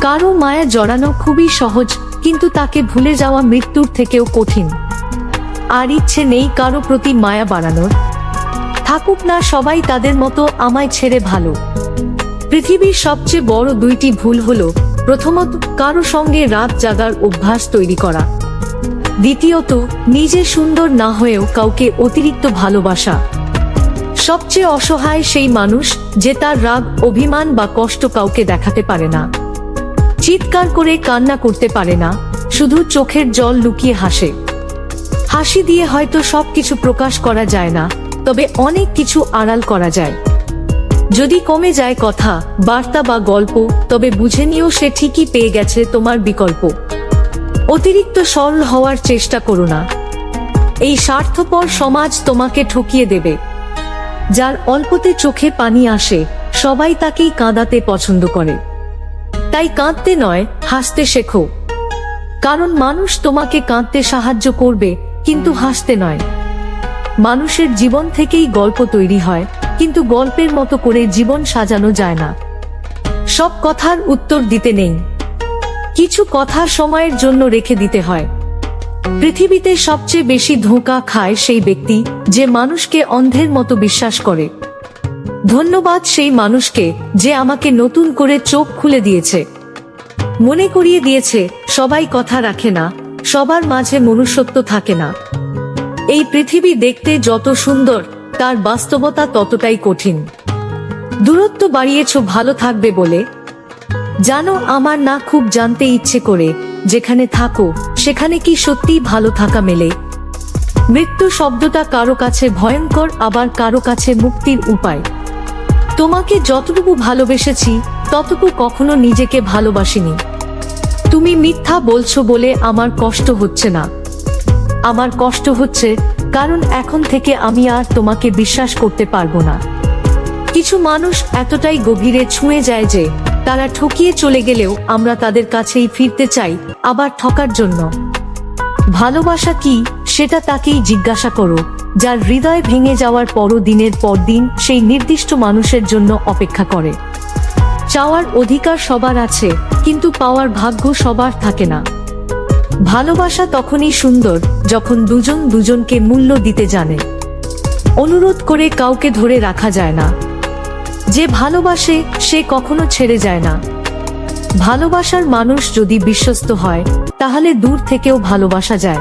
কারও মায়া জড়ানো খুবই সহজ, কিন্তু তাকে ভুলে যাওয়া মৃত্যুর থেকেও কঠিন। আর ইচ্ছে নেই কারও প্রতি মায়া বাড়ানোর। থাকুক না সবাই তাদের মতো আমায় ছেড়ে ভালো। পৃথিবীর সবচেয়ে বড় দুইটি ভুল হলো, প্রথমত, কারও সঙ্গে রাত জাগার অভ্যাস তৈরি করা। দ্বিতীয়ত, নিজে সুন্দর না হয়েও কাউকে অতিরিক্ত ভালোবাসা। সবচেয়ে অসহায় সেই মানুষ যে তার রাগ, অভিমান বা কষ্ট কাউকে দেখাতে পারে না। চিৎকার করে কান্না করতে পারে না, শুধু চোখের জল লুকিয়ে হাসে। হাসি দিয়ে হয়তো সবকিছু প্রকাশ করা যায় না, তবে অনেক কিছু আড়াল করা যায়। যদি কমে যায় কথা, বার্তা বা গল্প, তবে বুঝে নিও সে ঠিকই পেয়ে গেছে তোমার বিকল্প। অতিরিক্ত সরল হওয়ার চেষ্টা করো না। এই স্বার্থপর সমাজ তোমাকে ঠকিয়ে দেবে। যার অল্পতে চোখে পানি আসে, সবাই তাকেই কাঁদাতে পছন্দ করে। তাই কাঁদতে নয়, হাসতে শেখো। কারণ মানুষ তোমাকে কাঁদতে সাহায্য করবে, কিন্তু হাসতে নয়। মানুষের জীবন থেকেই গল্প তৈরি হয়, কিন্তু গল্পের মতো করে জীবন সাজানো যায় না। সব কথার উত্তর দিতে নেই। কিছু কথা সময়ের জন্য রেখে দিতে হয়। পৃথিবীতে সবচেয়ে বেশি ধোঁকা খায় সেই ব্যক্তি যে মানুষকে অন্ধের মতো বিশ্বাস করে। ধন্যবাদ সেই মানুষকে যে আমাকে নতুন করে চোখ খুলে দিয়েছে। মনে করিয়ে দিয়েছে, সবাই কথা রাখে না, সবার মাঝে মনুষ্যত্ব থাকে না। এই পৃথিবী দেখতে যত সুন্দর, তার বাস্তবতা ততটাই কঠিন। দূরত্ব বাড়িয়েছ, ভালো থাকবে বলে। জানো, আমার না খুব জানতে ইচ্ছে করে, যেখানে থাকো, সেখানে কি সত্যিই ভালো থাকা মেলে। মৃত্যু শব্দটা কারও কাছে ভয়ঙ্কর, আবার কারও কাছে মুক্তির উপায়। তোমাকে যতটুকু ভালোবেসেছি, ততটুকু কখনো নিজেকে ভালোবাসিনি। তুমি মিথ্যা বলছো বলে আমার কষ্ট হচ্ছে না। আমার কষ্ট হচ্ছে কারণ এখন থেকে আমি আর তোমাকে বিশ্বাস করতে পারব না। কিছু মানুষ এতটাই গভীরে ছুঁয়ে যায় যে, তারা ঠকিয়ে চলে গেলেও আমরা তাদের কাছেই ফিরতে চাই, আবার ঠকার জন্য। ভালোবাসা কি? সেটা তাকেই জিজ্ঞাসা করো, যার হৃদয় ভেঙে যাওয়ার পরও দিনের পর দিন সেই নির্দিষ্ট মানুষের জন্য অপেক্ষা করে। চাওয়ার অধিকার সবার আছে, কিন্তু পাওয়ার ভাগ্য সবার থাকে না। ভালোবাসা তখনই সুন্দর, যখন দুজন দুজনকে মূল্য দিতে জানে। অনুরোধ করে কাউকে ধরে রাখা যায় না। যে ভালোবাসে, সে কখনো ছেড়ে যায় না। ভালোবাসার মানুষ যদি বিশ্বস্ত হয়, তাহলে দূর থেকেও ভালোবাসা যায়।